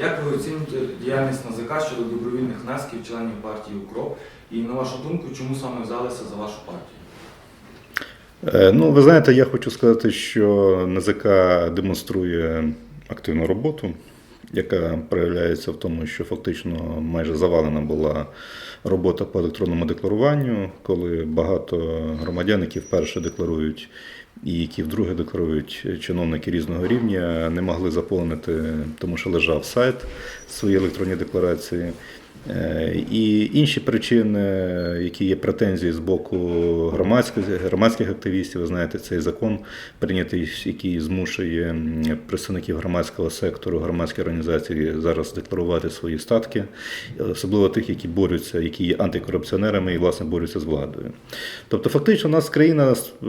Як ви оцінюєте діяльність НАЗК щодо добровільних внесків членів партії УКРОП? І на вашу думку, чому саме взялися за вашу партію? Е, Ну, ви знаєте, я хочу сказати, що НЗК демонструє активну роботу, яка проявляється в тому, що фактично майже завалена була робота по електронному декларуванню, коли багато громадян, які вперше декларують і які вдруге декларують чиновники різного рівня, не могли заповнити, тому що лежав сайт свої електронні декларації. Е, І інші причини, які є претензії з боку громадських, громадських активістів, ви знаєте, цей закон прийнятий, який змушує представників громадського сектору, громадські організації зараз декларувати свої статки, особливо тих, які борються, які є антикорупціонерами і власне борються з владою. Тобто, фактично, у нас країна е,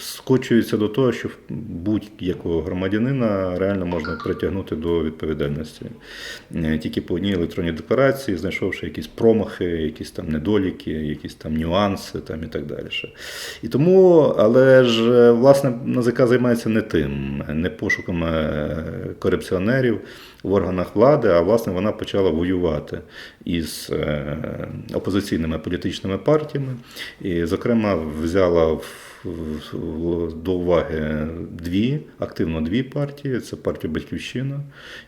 скочується до того, що будь-якого громадянина реально можна притягнути до відповідальності. Е, Тільки по одній електронній декларації, знайшовши якісь промахи, якісь там недоліки, якісь там нюанси там і так далі. І тому, але ж е, власне НАЗК займається не тим, не пошуком е, корупціонерів в органах влади, а власне вона почала воювати із опозиційними політичними партіями, і, зокрема, взяла в- до уваги дві, активно дві партії. Це партія Батьківщина,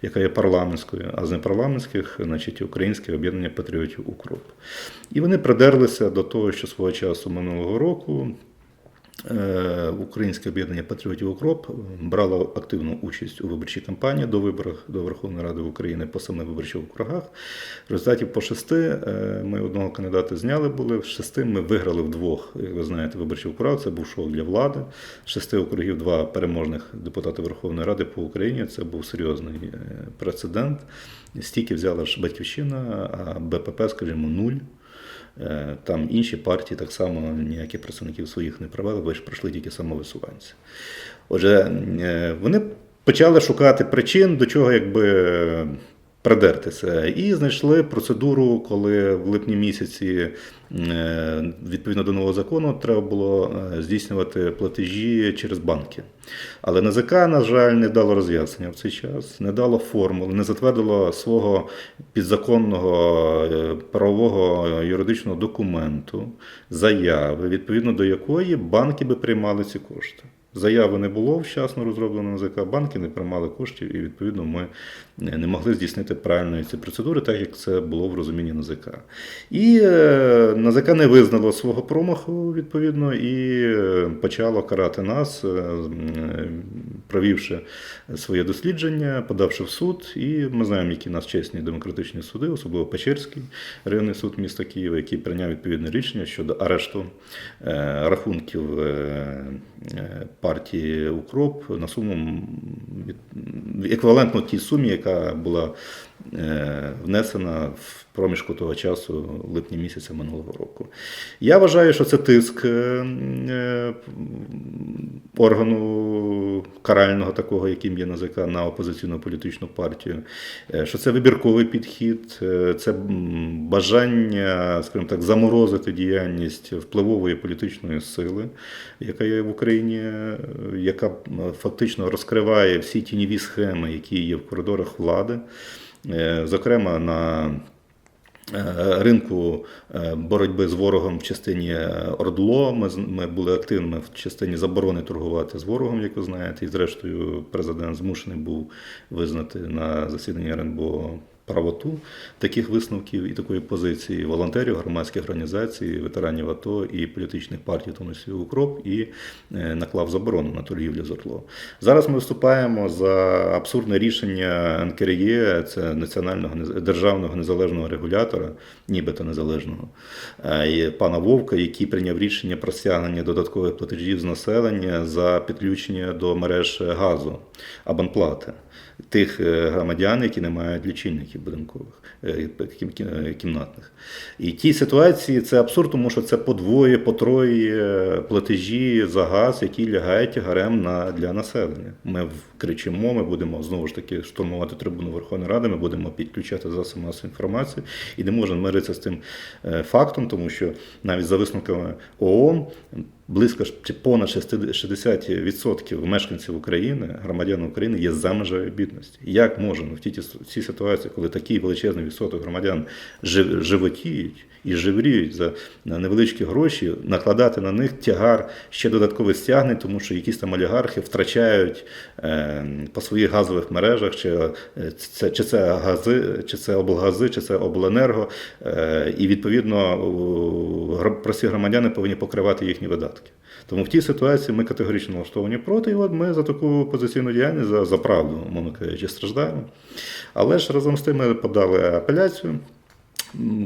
яка є парламентською, а з непарламентських, значить, Українське об'єднання патріотів Укроп. І вони придерлися до того, що свого часу минулого року. Е, Українське об'єднання патріотів Укроп брало активну участь у виборчій кампанії до виборів до Верховної Ради України по семи виборчих округах. В результаті по шести е, ми одного кандидата зняли були. В шести ми виграли вдвох. Як ви знаєте, виборчий округ це був шок для влади. Шести округів два переможних депутати Верховної Ради по Україні. Це був серйозний е, прецедент. Стільки взяла ж батьківщина, а БПП, скажімо, нуль. Е, Там інші партії так само ніяких представників своїх не провели, ви ж пройшли тільки самовисуванці. Отже, е, вони почали шукати причин, до чого якби придертися, і знайшли процедуру, коли в липні місяці, е, відповідно до нового закону, треба було е, здійснювати платежі через банки. Але НАЗК, на жаль, не дало роз'яснення в цей час, не дало формули, не затвердило свого підзаконного е, правового юридичного документу, заяви, відповідно до якої банки би приймали ці кошти. Заяви не було вчасно розроблено НАЗК, банки не приймали коштів, і відповідно ми не могли здійснити правильної ці процедури, так як це було в розумінні НАЗК. І е, НАЗК не визнало свого промаху відповідно і е, почало карати нас, е, провівши своє дослідження, подавши в суд. І ми знаємо, які нас чесні демократичні суди, особливо Печерський районний суд міста Києва, який прийняв відповідне рішення щодо арешту рахунків партії Укроп на суму еквівалентно тій сумі, яка була внесена в проміжку того часу, липні місяця минулого року. Я вважаю, що це тиск е, е, органу карального, такого, яким є НАЗК, на опозиційну політичну партію, е, що це вибірковий підхід, е, це бажання, скажімо так, заморозити діяльність впливової політичної сили, яка є в Україні, е, яка фактично розкриває всі тіньові схеми, які є в коридорах влади. Е, Зокрема, на е, ринку е, боротьби з ворогом в частині ОРДЛО. Ми, ми були активними в частині заборони торгувати з ворогом, як ви знаєте, і зрештою президент змушений був визнати на засіданні РНБО правоту таких висновків і такої позиції волонтерів, громадських організацій, ветеранів АТО і політичних партій, тому числі УКРОП, і е, наклав заборону на торгівлю з ОРДЛО. Зараз ми виступаємо за абсурдне рішення НКРЄ, це національного державного незалежного регулятора, нібито незалежного, е, пана Вовка, який прийняв рішення про стягнення додаткових платежів з населення за підключення до мереж газу абонплати тих е, громадян, які не мають лічильників будинкових е, кім- кімнатних. І ті ситуації це абсурд, тому що це подвоє, потроє платежі за газ, які лягають тягарем на, для населення. Ми в- кричимо, ми будемо знову ж таки штурмувати трибуну Верховної Ради, ми будемо підключати засоби масової інформації і не можемо миритися з тим е, фактом, тому що навіть за висновками ООН близько чи понад 60% мешканців України, громадян України, є за межею бідності. Як можемо в тій, цій ситуації, коли такий величезний відсоток громадян жив- животіють і живріють за невеличкі гроші, накладати на них тягар ще додаткових стягнень, тому що якісь там олігархи втрачають е, по своїх газових мережах, чи е, це, чи це гази, чи це облгази, чи це обленерго, е, і відповідно прості громадяни повинні покривати їхні видатки. Тому в тій ситуації ми категорично налаштовані проти, і от ми за таку позиційну діяльність, за, за правду, мовно кажучи, страждаємо. Але ж разом з тим ми подали апеляцію.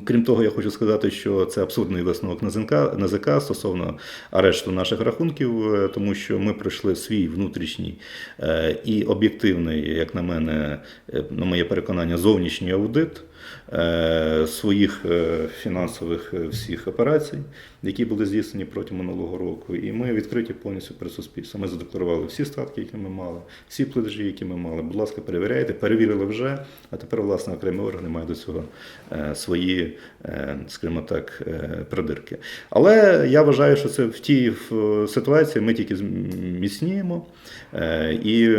Крім того, я хочу сказати, що це абсурдний висновок НАЗК, НАЗК стосовно арешту наших рахунків, е, тому що ми пройшли свій внутрішній е, і об'єктивний, як на мене, е, на моє переконання, зовнішній аудит своїх фінансових всіх операцій, які були здійснені протягом минулого року. І ми відкриті повністю перед суспільством. Ми задекларували всі статки, які ми мали, всі платежі, які ми мали. Будь ласка, перевіряйте, перевірили вже, а тепер, власне, окремі органи мають до цього е, свої, е, скажімо так, е, придирки. Але я вважаю, що це в тій ситуації ми тільки зміцніємо, е, і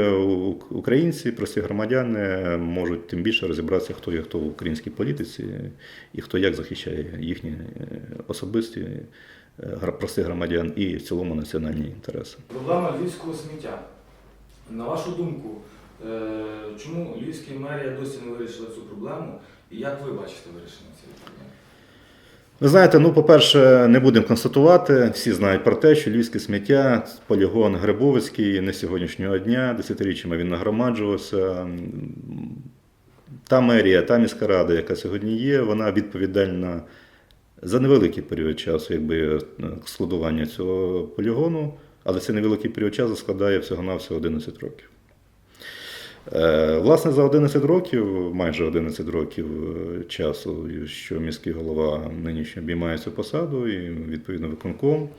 українці, прості громадяни, можуть тим більше розібратися, хто є хто в українській політиці і хто як захищає їхні особисті простих громадян і в цілому національні інтереси. Проблема львівського сміття. На вашу думку, чому львівська мерія досі не вирішила цю проблему? І як ви бачите вирішення цієї проблеми? Ви знаєте, ну, по-перше, не будемо констатувати. Всі знають про те, що львівське сміття, полігон Грибовицький не сьогоднішнього дня, десятиріччями він нагромаджувався. Та мерія, та міська рада, яка сьогодні є, вона відповідальна за невеликий період часу, якби е, складування цього полігону, але цей невеликий період часу складає всього-навсього 11 років. Е, Власне, за 11 років, майже 11 років е, часу, що міський голова нинішньо обіймає цю посаду, і відповідно виконком,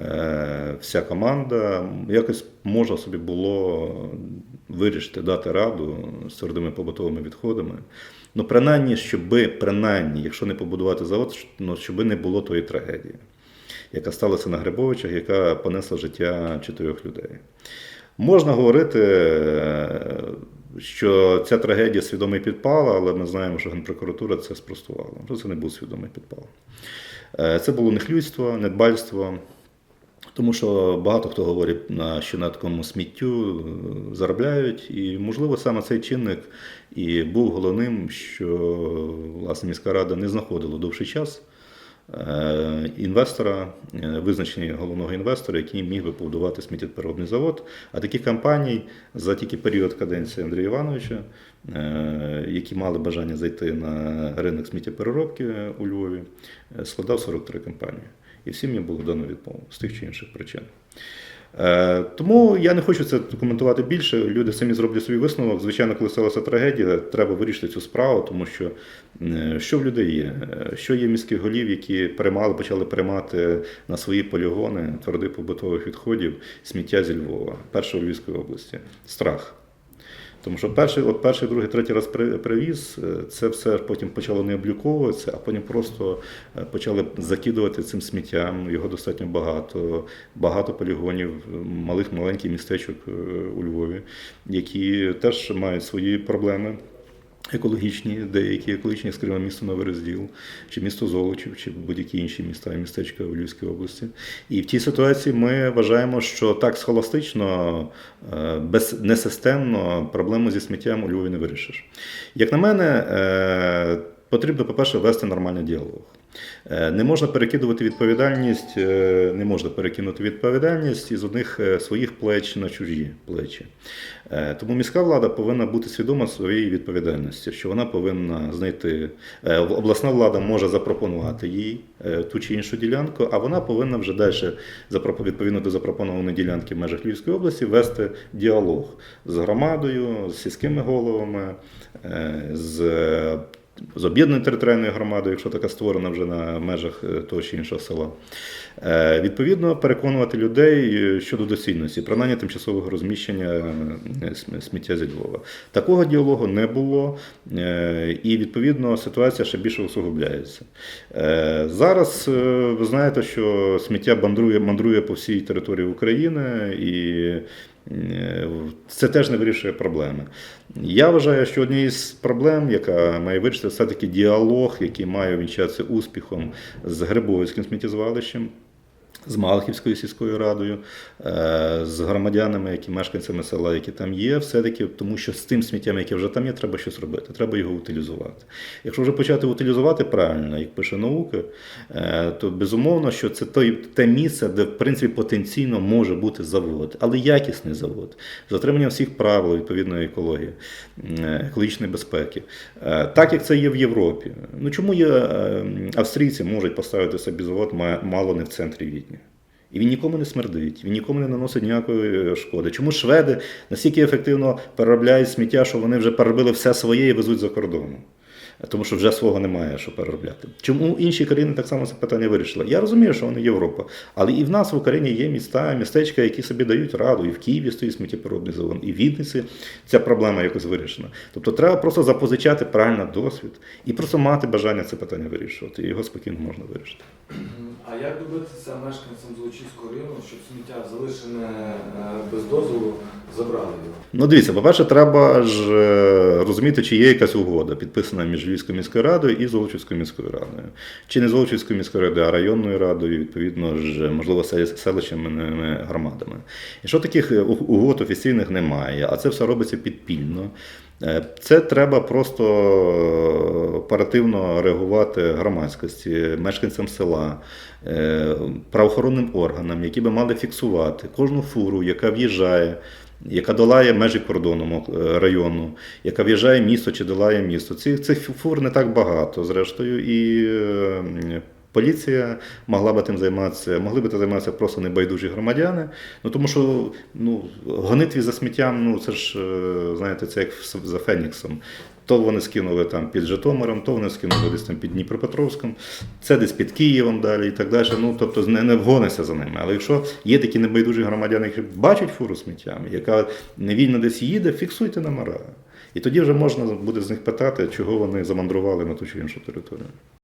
е, вся команда якось можна собі було вирішити, дати раду з твердими побутовими відходами. Ну, принаймні, щоби, принаймні, якщо не побудувати завод, ну, щоби не було тої трагедії, яка сталася на Грибовичах, яка понесла життя чотирьох людей. Можна говорити, е, що ця трагедія свідомий підпал, але ми знаємо, що Генпрокуратура це спростувала. Це не був свідомий підпал. Е, Це було нехлюйство, недбальство. Тому що багато хто говорить, що на такому сміттю е, заробляють, і, можливо, саме цей чинник і був головним, що власне міська рада не знаходила довший час інвестора, е, визначення головного інвестора, який міг би побудувати сміттєпереробний завод. А таких компаній за тільки період каденції Андрія Івановича, е, які мали бажання зайти на ринок сміттєпереробки у Львові, е, складав 43 компанії. І всім їм було дано відмову з тих чи інших причин. Е, Тому я не хочу це коментувати більше. Люди самі зроблять свій висновок. Звичайно, коли сталася трагедія, треба вирішити цю справу, тому що е, що в людей є? Е, Що є міських голів, які переймали, почали приймати на свої полігони твердих побутових відходів сміття зі Львова, першої Львівської області. Страх. Тому що перший, от перший, другий, третій раз при- привіз, е, це все потім почало не обліковуватися, а потім просто е, почали закидувати цим сміттям. Його достатньо багато, багато полігонів, малих маленьких містечок е, у Львові, які теж мають свої проблеми. Екологічні, деякі екологічні, скажімо, місто Новий Розділ, чи місто Золочів, чи будь-які інші міста і містечка у Львівській області. І в тій ситуації ми вважаємо, що так схоластично, е, без, несистемно проблему зі сміттям у Львові не вирішиш. Як на мене, е, потрібно, по-перше, вести нормальний діалог. Е, Не можна перекидувати відповідальність, е, не можна перекинути відповідальність із одних е, своїх плеч на чужі плечі. Тому міська влада повинна бути свідома своєї відповідальності, що вона повинна знайти обласна влада може запропонувати їй ту чи іншу ділянку, а вона повинна вже далі відповідно до запропонованої ділянки в межах Львівської області вести діалог з громадою, з сільськими головами, з з об'єднаної територіальної громади, якщо така створена вже на межах е, того чи іншого села. Е, Відповідно, переконувати людей е, щодо доцільності, принаймні тимчасового розміщення сміття зі Львова. Такого діалогу не було, і відповідно ситуація ще більше усугубляється. Зараз ви знаєте, що сміття мандрує, мандрує по всій території України і. Е, Це теж не вирішує проблеми. Я вважаю, що однією з проблем, яка має вирішити, все-таки діалог, який має вінчатися успіхом з Грибовицьким сміттєзвалищем, з Малахівською сільською радою, е, з громадянами, які мешканцями села, які там є, все-таки тому, що з тим сміттям, яке вже там є, треба щось робити, треба його утилізувати. Якщо вже почати утилізувати правильно, як пише наука, е, то безумовно, що це той, те місце, де в принципі потенційно може бути завод, але якісний завод, з дотриманням всіх правил відповідної екології, е, екологічної безпеки. Так як це є в Європі. Ну чому є, австрійці можуть поставити собі завод ма- мало не в центрі Відня? І він нікому не смердить, він нікому не наносить ніякої е, шкоди. Чому шведи настільки ефективно переробляють сміття, що вони вже переробили все своє і везуть за кордоном? Тому що вже свого немає, що переробляти. Чому інші країни так само це питання вирішили? Я розумію, що вони Європа, але і в нас в Україні є міста, містечка, які собі дають раду. І в Києві стоїть сміттєпородний завод, і в Вінниці ця проблема якось вирішена. Тобто треба просто запозичати правильно досвід і просто мати бажання це питання вирішувати. І його спокійно можна вирішити. А як добитися мешканцям Золочівського району, щоб сміття залишене е, без дозволу забрали його? Ну, дивіться, по-перше, треба ж е, розуміти, чи є якась угода, підписана між Львівською міською радою і Золочівською міською радою. Чи не Золочівською міською радою, а районною радою, відповідно ж, можливо, сел- селищними громадами. Якщо таких е, угод офіційних немає, а це все робиться підпільно. Е, Це треба просто е, оперативно реагувати громадськості, мешканцям села, е, правоохоронним органам, які би мали фіксувати кожну фуру, яка в'їжджає яка долає межі кордону району, яка в'їжджає місто чи долає місто. Цих, цих фур не так багато, зрештою, і поліція могла би тим займатися, могли би тим займатися просто небайдужі громадяни. Ну тому що ну, гонитві за сміттям, ну це ж е, знаєте, це як за Феніксом. То вони скинули там під Житомиром, то вони скинули десь там під Дніпропетровськом, це десь під Києвом далі і так далі. Ну тобто не, не вгонися за ними. Але якщо є такі небайдужі громадяни, які бачать фуру сміттям, яка невільно десь їде, фіксуйте номера. І тоді вже можна буде з них питати, чого вони замандрували на ту чи іншу територію.